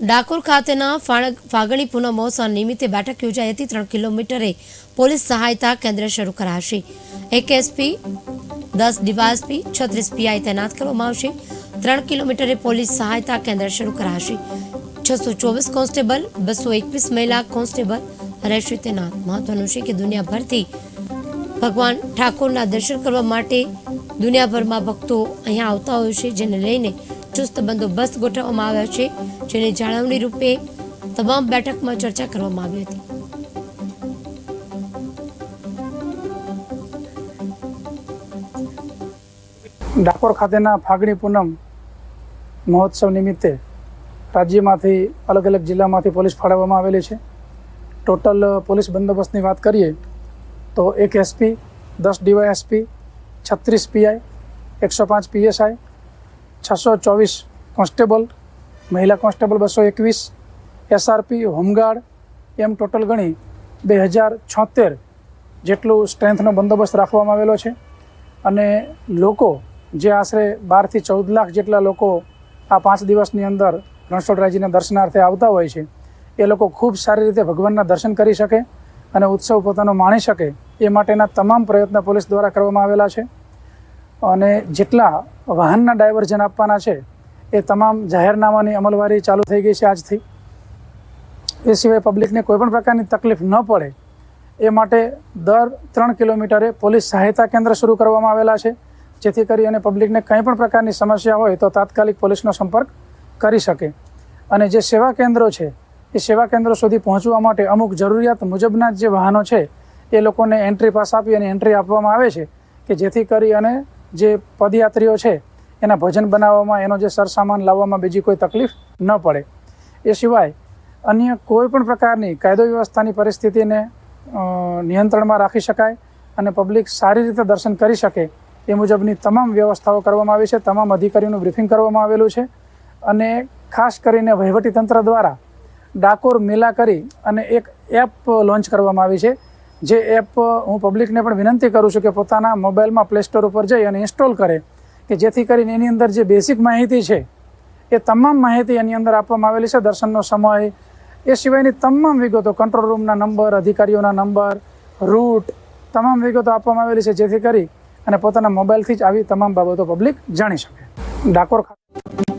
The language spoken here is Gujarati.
ડાકોર ખાતેના ફાગણી પૂનમ મહોત્સવ નિમિત્તે બેઠક યોજાઈ હતી. ત્રણ કિલોમીટરે પોલીસ સહાયતા કેન્દ્ર શરૂ કરાશે. એક એસપી, દસ ડીવાયએસપી, છત્રીસ પીઆઈ તૈનાત કરવામાં આવશે. ત્રણ કિલોમીટરે પોલીસ સહાયતા કેન્દ્ર શરૂ કરાશે. છસો ચોવીસ કોન્સ્ટેબલ, બસો એકવીસ મહિલા કોન્સ્ટેબલ રહેશે. તૈનાત મહત્વનું છે કે દુનિયાભરથી ભગવાન ઠાકોરના દર્શન કરવા માટે દુનિયાભરમાં ભક્તો અહીંયા આવતા હોય છે, જેને લઈને ચુસ્ત બંદોબસ્ત ગોઠવવામાં આવ્યો છે, જેની જાળવણી રૂપે તમામ બેઠકમાં ચર્ચા કરવામાં આવી હતી. ડાકોર ખાતેના ફાગણી પૂનમ મહોત્સવ નિમિત્તે રાજ્યમાંથી અલગ અલગ જિલ્લામાંથી પોલીસ ફાળવવામાં આવેલી છે. ટોટલ પોલીસ બંદોબસ્તની વાત કરીએ, તો એક એસપી, દસ ડીવાયએસપી, છત્રીસ પીઆઈ, એકસો પાંચ પીએસઆઈ છસો ચોવીસ કોન્સ્ટેબલ, મહિલા કોન્સ્ટેબલ બસો એકવીસ એસઆરપી હોમગાર્ડ, એમ ટોટલ ગણી બે હજાર છોતેર જેટલું સ્ટ્રેન્થનો બંદોબસ્ત રાખવામાં આવેલો છે. અને લોકો જે આશરે બારથી ચૌદ લાખ જેટલા લોકો આ પાંચ દિવસની અંદર રણછોડરાયજીના દર્શનાર્થે આવતા હોય છે, એ લોકો ખૂબ સારી રીતે ભગવાનના દર્શન કરી શકે અને ઉત્સવ પોતાનો માણી શકે એ માટેના તમામ પ્રયત્ન પોલીસ દ્વારા કરવામાં આવેલા છે. અને જેટલા વાહનના ડાયવર્ઝન આપવાના છે, એ તમામ જાહેરનામાની અમલવારી ચાલુ થઈ ગઈ છે આજથી. એ સિવાય પબ્લિકને કોઈપણ પ્રકારની તકલીફ ન પડે, એ માટે દર ત્રણ કિલોમીટરે પોલીસ સહાયતા કેન્દ્ર શરૂ કરવામાં આવેલા છે. જેથી કરી અને પબ્લિકને કંઈ પણ પ્રકારની સમસ્યા હોય તો તાત્કાલિક પોલીસનો સંપર્ક કરી શકે. અને જે સેવા કેન્દ્રો છે, એ સેવા કેન્દ્રો સુધી પહોંચવા માટે અમુક જરૂરિયાત મુજબના જે વાહનો છે, એ લોકોને એન્ટ્રી પાસ આપી અને એન્ટ્રી આપવામાં આવે છે, કે જેથી કરી અને જે પદયાત્રીઓ છે, એના ભજન બનાવવામાં, એનો જે સરસામાન લાવવામાં બીજી કોઈ તકલીફ ન પડે. એ સિવાય અન્ય કોઈ પણ પ્રકારની કાયદો વ્યવસ્થાની પરિસ્થિતિને નિયંત્રણમાં રાખી શકાય અને પબ્લિક સારી રીતે દર્શન કરી શકે એ મુજબની તમામ વ્યવસ્થાઓ કરવામાં આવી છે. તમામ અધિકારીઓનું બ્રિફિંગ કરવામાં આવેલું છે અને ખાસ કરીને વહીવટીતંત્ર દ્વારા ડાકોર મેલા કરી અને એક એપ લોન્ચ કરવામાં આવી છે. જે એપ હું પબ્લિકને પણ વિનંતી કરું છું કે પોતાના મોબાઈલમાં પ્લે સ્ટોર ઉપર જઈ અને ઇન્સ્ટોલ કરે. કે જેથી કરીને એની અંદર જે બેસિક માહિતી છે, એ તમામ માહિતી એની અંદર આપવામાં આવેલી છે. દર્શનનો સમય, એ સિવાયની તમામ વિગતો કંટ્રોલ રૂમના નંબર અધિકારીઓના નંબર રૂટ તમામ વિગતો આપવામાં આવેલી છે, જેથી કરી અને પોતાના મોબાઈલથી જ આવી તમામ બાબતો પબ્લિક જાણી શકે. ડાકોર ખાતે